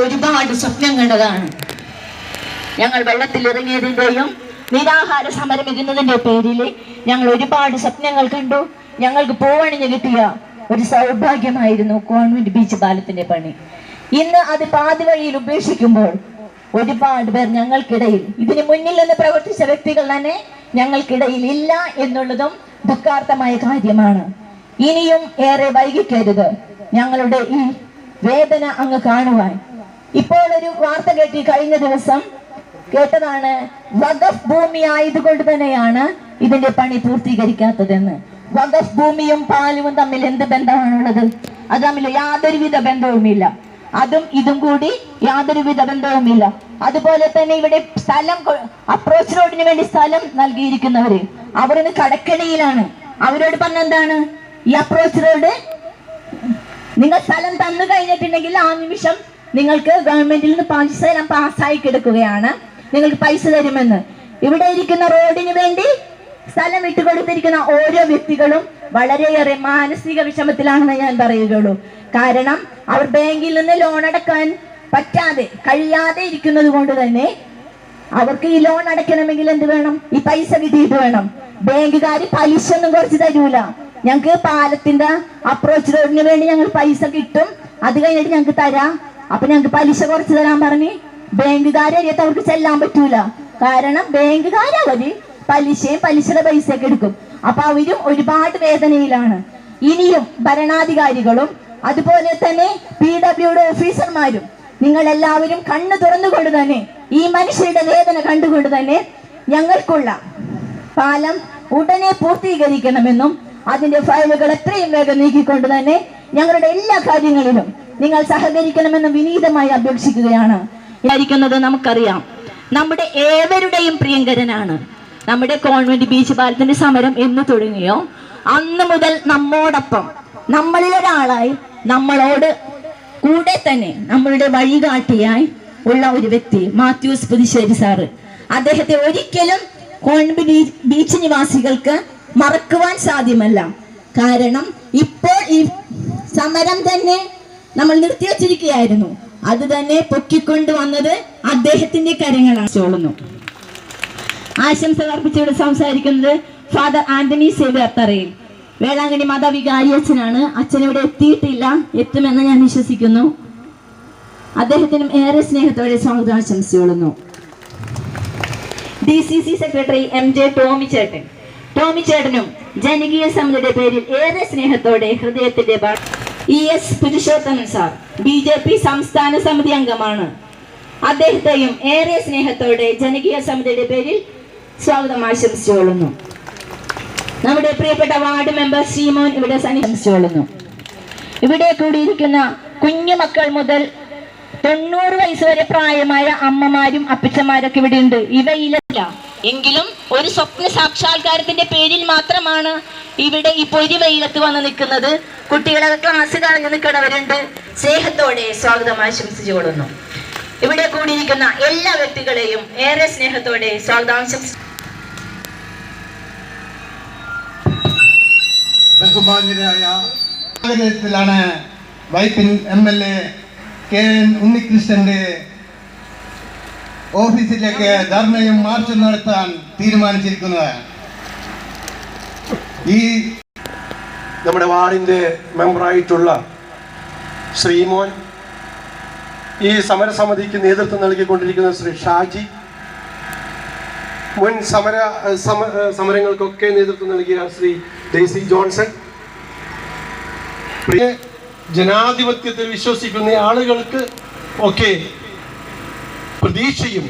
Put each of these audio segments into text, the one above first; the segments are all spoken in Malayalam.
ഒരുപാട് സ്വപ്നം കണ്ടതാണ് ഞങ്ങൾ വെള്ളത്തിൽ ഇറങ്ങിയതിന്റെയും നിരാഹാര സമരം ഇരുന്നതിന്റെ പേരിൽ ഞങ്ങൾ ഒരുപാട് സ്വപ്നങ്ങൾ കണ്ടു. ഞങ്ങൾക്ക് പോവണിഞ്ഞ് കിട്ടിയ ഒരു സൗഭാഗ്യമായിരുന്നു കോൺവെന്റ് ബീച്ച് പാലത്തിന്റെ പണി. ഇന്ന് അത് പാതി വഴിയിൽ ഉപേക്ഷിക്കുമ്പോൾ ഒരുപാട് പേർ ഞങ്ങൾക്കിടയിൽ ഇതിന് മുന്നിൽ നിന്ന് പ്രവർത്തിച്ച വ്യക്തികൾ തന്നെ ഞങ്ങൾക്കിടയിൽ ഇല്ല എന്നുള്ളതും ദുഃഖാർത്ഥമായ കാര്യമാണ്. ഇനിയും ഏറെ വൈകിക്കരുത്. ഞങ്ങളുടെ ഈ വേദന അങ്ങ് കാണുവാൻ ഇപ്പോൾ ഒരു വാർത്ത കേട്ടി കഴിഞ്ഞ ദിവസം കേട്ടതാണ് വഖഫ് ഭൂമി ആയതുകൊണ്ട് തന്നെയാണ് ഇതിന്റെ പണി പൂർത്തീകരിക്കാത്തതെന്ന്. വഖഫ് ഭൂമിയും പാലും തമ്മിൽ എന്ത് ബന്ധമാണുള്ളത്? അത് തമ്മിൽ യാതൊരുവിധ ബന്ധവുമില്ല. അതും ഇതും കൂടി യാതൊരുവിധ ബന്ധവുമില്ല. അതുപോലെ തന്നെ ഇവിടെ സ്ഥലം അപ്രോച്ച് റോഡിന് വേണ്ടി സ്ഥലം നൽകിയിരിക്കുന്നവര് അവരിന്ന് കടക്കണിയിലാണ്. അവരോട് പറഞ്ഞ എന്താണ് ഈ അപ്രോച്ച് റോഡ് നിങ്ങൾ സ്ഥലം തന്നു കഴിഞ്ഞിട്ടുണ്ടെങ്കിൽ ആ നിമിഷം നിങ്ങൾക്ക് ഗവൺമെന്റിൽ നിന്ന് പൈസ എല്ലാം പാസ്സായി കിടക്കുകയാണ്. നിങ്ങൾക്ക് പൈസ തരുമെന്ന്. ഇവിടെ ഇരിക്കുന്ന റോഡിന് വേണ്ടി സ്ഥലം വിട്ടുകൊടുത്തിരിക്കുന്ന ഓരോ വ്യക്തികളും വളരെയേറെ മാനസിക വിഷമത്തിലാണെന്ന് ഞാൻ പറയുകയുള്ളൂ. കാരണം അവർ ബാങ്കിൽ നിന്ന് ലോൺ അടക്കാൻ പറ്റാതെ കഴിയാതെ ഇരിക്കുന്നത് കൊണ്ട് തന്നെ അവർക്ക് ഈ ലോൺ അടയ്ക്കണമെങ്കിൽ എന്ത് വേണം? ഈ പൈസ കിട്ടിയിട്ട് വേണം. ബാങ്കുകാർ പലിശ ഒന്നും കുറച്ച് തരൂല. ഞങ്ങൾക്ക് പാലത്തിന്റെ അപ്രോച്ച് റോഡിന് വേണ്ടി ഞങ്ങൾ പൈസ കിട്ടും. അത് കഴിഞ്ഞിട്ട് ഞങ്ങൾക്ക് തരാം. അപ്പൊ ഞങ്ങൾക്ക് പലിശ കുറച്ച് തരാൻ പറഞ്ഞ് ബാങ്കുകാരെ അറിയാത്ത അവർക്ക് ചെല്ലാൻ പറ്റൂല. കാരണം ബാങ്കുകാരവര് പലിശയും പലിശയുടെ പൈസയൊക്കെ എടുക്കും. അപ്പൊ അവരും ഒരുപാട് വേദനയിലാണ്. ഇനിയും ഭരണാധികാരികളും അതുപോലെ തന്നെ പി ഡബ്ല്യുടെ ഓഫീസർമാരും നിങ്ങൾ എല്ലാവരും കണ്ണു തുറന്നുകൊണ്ട് തന്നെ ഈ മനുഷ്യരുടെ വേദന കണ്ടുകൊണ്ട് തന്നെ ഞങ്ങൾക്കുള്ള പാലം ഉടനെ പൂർത്തീകരിക്കണമെന്നും അതിന്റെ ഫയലുകൾ എത്രയും വേഗം നീക്കിക്കൊണ്ട് തന്നെ ഞങ്ങളുടെ എല്ലാ കാര്യങ്ങളിലും നിങ്ങൾ സഹകരിക്കണമെന്ന് വിനീതമായി അപേക്ഷിക്കുകയാണ് വിചാരിക്കുന്നത് നമുക്കറിയാം. നമ്മുടെ ഏവരുടെയും പ്രിയങ്കരനാണ്. നമ്മുടെ കോൺവെന്റ് ബീച്ച് പാലത്തിന്റെ സമരം എന്ന് തുടങ്ങിയോ? അന്ന് മുതൽ നമ്മോടൊപ്പം നമ്മളിലൊരാളായി നമ്മളോട് കൂടെ തന്നെ നമ്മളുടെ വഴികാട്ടിയായി ഉള്ള ഒരു വ്യക്തി മാത്യൂസ് പുതുശ്ശേരി സാറ്. അദ്ദേഹത്തെ ഒരിക്കലും കോൺവെന്റ് ബീച്ച് നിവാസികൾക്ക് മറക്കുവാൻ സാധ്യമല്ല. കാരണം ഇപ്പോൾ ഈ സമരം തന്നെ നമ്മൾ നിർത്തിവച്ചിരിക്കുകയായിരുന്നു അത് തന്നെ പൊക്കിക്കൊണ്ട് വന്നത് അദ്ദേഹത്തിന്റെ കരങ്ങളാണ്. ചോളുന്നു. ആശംസ അർപ്പിച്ചിവിടെ സംസാരിക്കുന്നത് ഫാദർ ആന്റണി സേവ്യർ തറയിൽ വേളാങ്കണ്ണി മതവികാരി അച്ഛനാണ് അച്ഛൻ ഇവിടെ എത്തിയിട്ടില്ല. എത്തുമെന്ന് ഞാൻ വിശ്വസിക്കുന്നു. അദ്ദേഹത്തിനും ഏറെ സ്നേഹത്തോടെ സ്വാഗതം ആശംസിച്ചുകൊള്ളുന്നു. D C C secretary M J Tomy ചേട്ടൻ. ടോമി ചേട്ടനും ജനകീയ സമിതിയുടെ പേരിൽ ഏറെ സ്നേഹത്തോടെ ഹൃദയത്തിന്റെ E S Purushothaman sir B J P സംസ്ഥാന സമിതി അംഗമാണ്. അദ്ദേഹത്തെയും ഏറെ സ്നേഹത്തോടെ ജനകീയ സമിതിയുടെ പേരിൽ സ്വാഗതം ആശംസിച്ചുകൊള്ളുന്നു. നമ്മുടെ പ്രിയപ്പെട്ട വാർഡ് മെമ്പർ ശ്രീമോൻ ഇവിടെ സന്നിഹിച്ചുകൊള്ളുന്നു ഇവിടെ കൂടിയിരിക്കുന്ന കുഞ്ഞു മക്കൾ മുതൽ തൊണ്ണൂറ് വയസ്സ് വരെ പ്രായമായ അമ്മമാരും അപ്പച്ചമാരൊക്കെ ഇവിടെ ഉണ്ട് ഇവയിലല്ല എങ്കിലും ഒരു സ്വപ്ന സാക്ഷാത്കാരത്തിന്റെ പേരിൽ മാത്രമാണ് ഇവിടെ ഈ പൊരി വെയിലത്ത് വന്ന് നിൽക്കുന്നത്. കുട്ടികളെ ക്ലാസ് കളഞ്ഞു നിൽക്കുന്നവരുണ്ട്. സ്നേഹത്തോടെ സ്വാഗതം ആശംസിച്ചു കൊള്ളുന്നു ഇവിടെ കൂടിയിരിക്കുന്ന എല്ലാ വ്യക്തികളെയും ഏറെ സ്നേഹത്തോടെ സ്വാഗതം ആശംസി ബഹുമാന്യരായ Vypin M L A K N ഉണ്ണികൃഷ്ണന്റെ ഓഫീസിലേക്ക് ധർണയും മാർച്ചും നടത്താൻ തീരുമാനിച്ചിരിക്കുന്നത്. ഈ നമ്മുടെ വാർഡിന്റെ മെമ്പറായിട്ടുള്ള ശ്രീമോൻ ഈ സമരസമിതിക്ക് നേതൃത്വം നൽകിക്കൊണ്ടിരിക്കുന്ന ശ്രീ ഷാജി മുൻ സമര സമരങ്ങൾക്കൊക്കെ നേതൃത്വം നൽകിയ ശ്രീ ഡേസി ജോൺസൺ. ജനാധിപത്യത്തിൽ വിശ്വസിക്കുന്ന ആളുകൾക്ക് ഒക്കെ പ്രതീക്ഷയും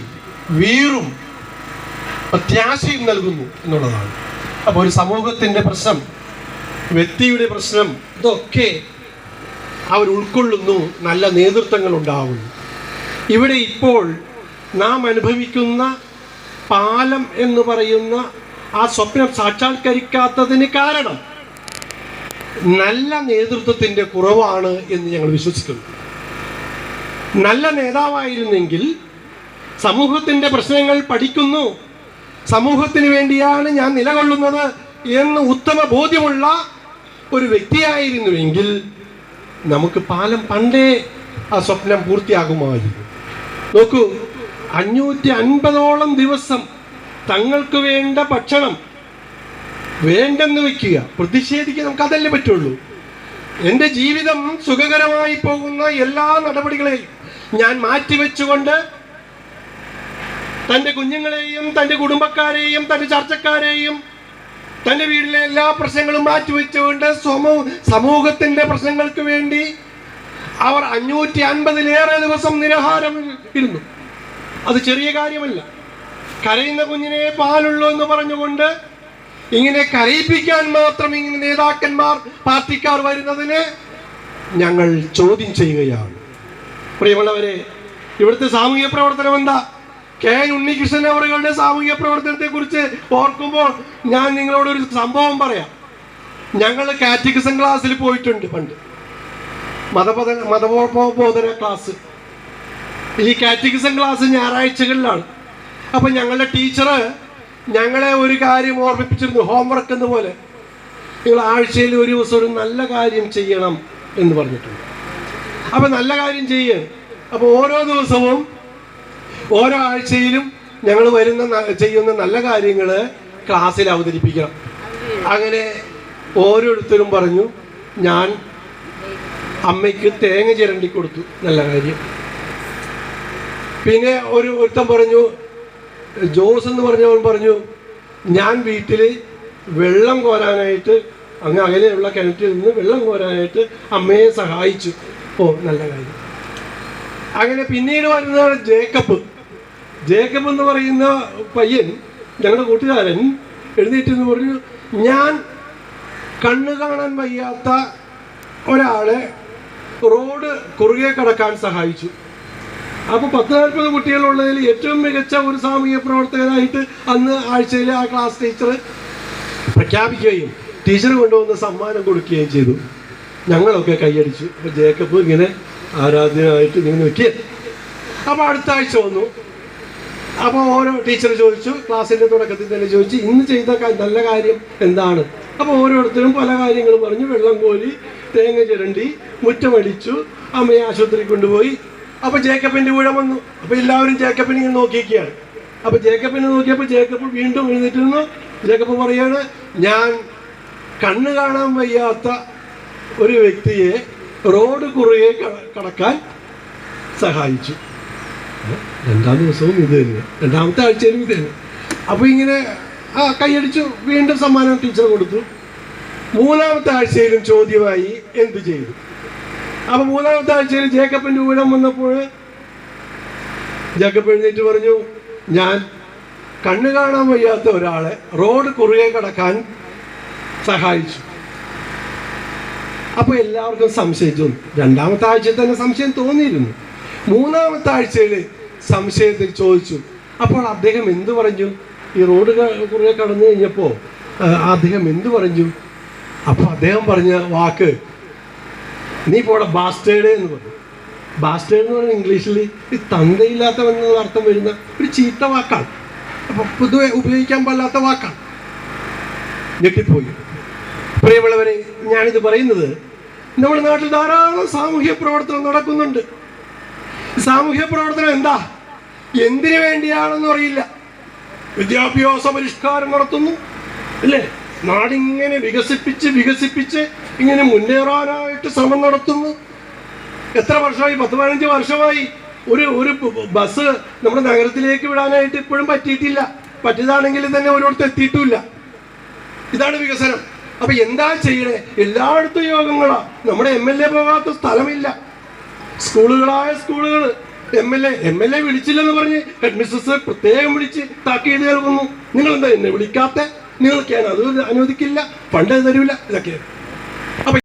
വീറും പ്രത്യാശയും നൽകുന്നു എന്നുള്ളതാണ്. അപ്പോൾ ഒരു സമൂഹത്തിന്റെ പ്രശ്നം വ്യക്തിയുടെ പ്രശ്നം ഇതൊക്കെ അവർ ഉൾക്കൊള്ളുന്നു നല്ല നേതൃത്വങ്ങൾ ഉണ്ടാവുന്നു. ഇവിടെ ഇപ്പോൾ നാം അനുഭവിക്കുന്ന പാലം എന്ന് പറയുന്ന ആ സ്വപ്നം സാക്ഷാത്കരിക്കാത്തതിന് കാരണം നല്ല നേതൃത്വത്തിന്റെ കുറവാണ് എന്ന് ഞങ്ങൾ വിശ്വസിക്കുന്നു. നല്ല നേതാവായിരുന്നെങ്കിൽ സമൂഹത്തിന്റെ പ്രശ്നങ്ങൾ പഠിക്കുന്നു. സമൂഹത്തിന് വേണ്ടിയാണ് ഞാൻ നിലകൊള്ളുന്നത് എന്ന് ഉത്തമ ബോധ്യമുള്ള ഒരു വ്യക്തിയായിരുന്നുവെങ്കിൽ നമുക്ക് പാലം പണ്ടേ ആ സ്വപ്നം പൂർത്തിയാകുമായിരുന്നു. നോക്കൂ അഞ്ഞൂറ്റി അൻപതോളം ദിവസം തങ്ങൾക്ക് വേണ്ട ഭക്ഷണം വേണ്ടെന്ന് വെക്കുക. പ്രതിഷേധിക്കുക നമുക്ക് അതല്ലേ പറ്റുള്ളൂ. എന്റെ ജീവിതം സുഖകരമായി പോകുന്ന എല്ലാ നടപടികളെയും ഞാൻ മാറ്റിവെച്ചുകൊണ്ട് തന്റെ കുഞ്ഞുങ്ങളെയും തന്റെ കുടുംബക്കാരെയും തന്റെ ചർച്ചക്കാരെയും തന്റെ വീട്ടിലെ എല്ലാ പ്രശ്നങ്ങളും മാറ്റിവെച്ചുകൊണ്ട് സമൂ സമൂഹത്തിന്റെ പ്രശ്നങ്ങൾക്ക് വേണ്ടി അവർ അഞ്ഞൂറ്റി അൻപതിലേറെ ദിവസം നിരാഹാരം ഇരുന്നു. അത് ചെറിയ കാര്യമല്ല. കരയുന്ന കുഞ്ഞിനെ പാലുള്ളൂ എന്ന് പറഞ്ഞുകൊണ്ട് ഇങ്ങനെ കരയിപ്പിക്കാൻ മാത്രം ഇങ്ങനെ നേതാക്കന്മാർ പാർട്ടിക്കാർ വരുന്നതിന് ഞങ്ങൾ ചോദ്യം ചെയ്യുകയാണ്. പ്രിയമുള്ളവരെ ഇവിടുത്തെ സാമൂഹ്യ പ്രവർത്തനം എന്താ? കെ എൻ ഉണ്ണികൃഷ്ണൻ അവരുടെ സാമൂഹ്യ പ്രവർത്തനത്തെ കുറിച്ച് ഓർക്കുമ്പോൾ ഞാൻ നിങ്ങളോട് ഒരു സംഭവം പറയാം. ഞങ്ങൾ കാറ്റഗിസം ക്ലാസ്സിൽ പോയിട്ടുണ്ട് പണ്ട്. മതബോധന മതബോധന ക്ലാസ്. ഈ കാറ്റഗിസം ക്ലാസ് ഞായറാഴ്ചകളിലാണ്. അപ്പം ഞങ്ങളുടെ ടീച്ചറ് ഞങ്ങളെ ഒരു കാര്യം ഓർമ്മിപ്പിച്ചിരുന്നു ഹോംവർക്ക് എന്ന പോലെ. നിങ്ങൾ ആഴ്ചയിൽ ഒരു ദിവസം ഒരു നല്ല കാര്യം ചെയ്യണം എന്ന് പറഞ്ഞിട്ടുണ്ട്. അപ്പം നല്ല കാര്യം ചെയ്യുക അപ്പോൾ ഓരോ ദിവസവും ഓരോ ആഴ്ചയിലും ഞങ്ങൾ വരുന്ന ചെയ്യുന്ന നല്ല കാര്യങ്ങൾ ക്ലാസ്സിൽ അവതരിപ്പിക്കണം. അങ്ങനെ ഓരോരുത്തരും പറഞ്ഞു ഞാൻ അമ്മയ്ക്ക് തേങ്ങ ചിരണ്ടി കൊടുത്തു. നല്ല കാര്യം. പിന്നെ ഒരു ഒരുത്തൻ പറഞ്ഞു ജോസ് എന്ന് പറഞ്ഞവൻ പറഞ്ഞു ഞാൻ വീട്ടിൽ വെള്ളം കോരാനായിട്ട് അങ്ങ് അകലെയുള്ള കിണറ്റിൽ നിന്ന് വെള്ളം കോരാനായിട്ട് അമ്മയെ സഹായിച്ചു. ഓ നല്ല കാര്യം. അങ്ങനെ പിന്നീട് വരുന്നതാണ് ജേക്കബ്. ജേക്കബ് എന്ന് പറയുന്ന പയ്യൻ ഞങ്ങളുടെ കൂട്ടുകാരൻ എഴുന്നേറ്റ് എന്ന് പറഞ്ഞു ഞാൻ കണ്ണു കാണാൻ വയ്യാത്ത ഒരാളെ റോഡ് കുറുകെ കടക്കാൻ സഹായിച്ചു. അപ്പോൾ പത്ത് നാൽപ്പത് കുട്ടികളുള്ളതിൽ ഏറ്റവും മികച്ച ഒരു സാമൂഹ്യ പ്രവർത്തകനായിട്ട് അന്ന് ആഴ്ചയിൽ ആ ക്ലാസ് ടീച്ചർ പ്രഖ്യാപിക്കുകയും ടീച്ചർ കൊണ്ടുവന്ന് സമ്മാനം കൊടുക്കുകയും ചെയ്തു. ഞങ്ങളൊക്കെ കൈയടിച്ചു. അപ്പോൾ ജേക്കബ് ഇങ്ങനെ ആരാധനായിട്ട് ഇങ്ങനെ നിൽക്കുക അപ്പോൾ അടുത്ത ആഴ്ച വന്നു. അപ്പോൾ ഓരോ ടീച്ചർ ചോദിച്ചു ക്ലാസ്സിന്റെ തുടക്കത്തിൽ തന്നെ ചോദിച്ചു ഇന്ന് ചെയ്ത നല്ല കാര്യം എന്താണ്? അപ്പോൾ ഓരോരുത്തരും പല കാര്യങ്ങൾ പറഞ്ഞു വെള്ളം കോരി തേങ്ങ ചിരണ്ടി മുറ്റമടിച്ചു അമ്മയെ ആശുപത്രി കൊണ്ടുപോയി. അപ്പോൾ ജേക്കബിന്റെ ഊഴം വന്നു. അപ്പോൾ എല്ലാവരും ജേക്കബിനെ ഇങ്ങനെ നോക്കിയിരിക്കുകയാണ്. അപ്പോൾ ജേക്കബിനെ നോക്കിയപ്പോൾ ജേക്കബ് വീണ്ടും എഴുന്നേറ്റ് നിന്നു ജേക്കബ് പറയാണ് ഞാൻ കണ്ണ് കാണാൻ വയ്യാത്ത ഒരു വ്യക്തിയെ റോഡ് കുറുകെ കടക്കാൻ സഹായിച്ചു. രണ്ടാം ദിവസവും ഇത് തന്നെ. രണ്ടാമത്തെ ആഴ്ചയിലും ഇത് തന്നെ. അപ്പോൾ ഇങ്ങനെ ആ കൈയടിച്ചു വീണ്ടും സമ്മാനം ടീച്ചർ കൊടുത്തു. മൂന്നാമത്തെ ആഴ്ചയിലും ചോദ്യമായി എന്ത് ചെയ്തു? അപ്പോൾ മൂന്നാമത്തെ ആഴ്ചയിൽ ജേക്കബിന്റെ ഊഴം വന്നപ്പോൾ ജേക്കബ് എഴുന്നേറ്റ് പറഞ്ഞു ഞാൻ കണ്ണു കാണാൻ വയ്യാത്ത ഒരാളെ റോഡ് കുറുകെ കടക്കാൻ സഹായിച്ചു. അപ്പോൾ എല്ലാവർക്കും സംശയിച്ചു രണ്ടാമത്തെ ആഴ്ചയിൽ തന്നെ സംശയം തോന്നിയിരുന്നു. മൂന്നാമത്തെ ആഴ്ചയിൽ സംശയത്തിൽ ചോദിച്ചു. അപ്പോൾ അദ്ദേഹം എന്തു പറഞ്ഞു? ഈ റോഡ് കുറെ കടന്നു കഴിഞ്ഞപ്പോൾ അദ്ദേഹം എന്തു പറഞ്ഞു? അപ്പോൾ അദ്ദേഹം പറഞ്ഞ വാക്ക് നീ പോടെ ബാസ്റ്റേഡ് എന്ന് പറഞ്ഞു. ബാസ്റ്റേഡ് എന്ന് പറഞ്ഞ ഇംഗ്ലീഷിൽ ഈ തന്തയില്ലാത്തവൻ എന്നുള്ള അർത്ഥം വരുന്ന ഒരു ചീത്ത വാക്കാണ്. അപ്പോൾ പൊതുവെ ഉപയോഗിക്കാൻ പാടില്ലാത്ത വാക്കാണ്. ഞെട്ടിപ്പോയി. പ്രിയമുള്ളവരെ ഞാനിത് പറയുന്നത് നമ്മുടെ നാട്ടിൽ ധാരാളം സാമൂഹ്യ പ്രവർത്തനം നടക്കുന്നുണ്ട്. സാമൂഹ്യ പ്രവർത്തനം എന്താ? എന്തിനു വേണ്ടിയാണെന്ന് അറിയില്ല. വിദ്യാഭ്യാസ പരിഷ്കാരം നടത്തുന്നു. അല്ലേ? നാടിങ്ങനെ വികസിപ്പിച്ച് വികസിപ്പിച്ച് ഇങ്ങനെ മുന്നേറാനായിട്ട് ശ്രമം നടത്തുന്നു. എത്ര വർഷമായി? പത്ത് പതിനഞ്ച് വർഷമായി. ഒരു ഒരു ബസ് നമ്മുടെ നഗരത്തിലേക്ക് വിടാനായിട്ട് ഇപ്പോഴും പറ്റിയിട്ടില്ല. പറ്റിയതാണെങ്കിൽ തന്നെ ഒരിടത്ത് എത്തിയിട്ടുമില്ല ഇതാണ് വികസനം. അപ്പൊ എന്താ ചെയ്യണേ? എല്ലായിടത്തും യോഗങ്ങളാ. നമ്മുടെ എം എൽ എ പോകാത്ത സ്ഥലമില്ല. സ്കൂളുകളായ സ്കൂളുകൾ M L A M L A വിളിച്ചില്ലെന്ന് പറഞ്ഞ് ഹെഡ് മിസ്സസ് പ്രത്യേകം വിളിച്ച് താക്കീത് നൽകുന്നു നിങ്ങൾ എന്താ എന്നെ വിളിക്കാത്ത? നിങ്ങൾക്ക് ഞാൻ അത് അനുവദിക്കില്ല ഫണ്ട് തരൂല ഇതൊക്കെയാണ്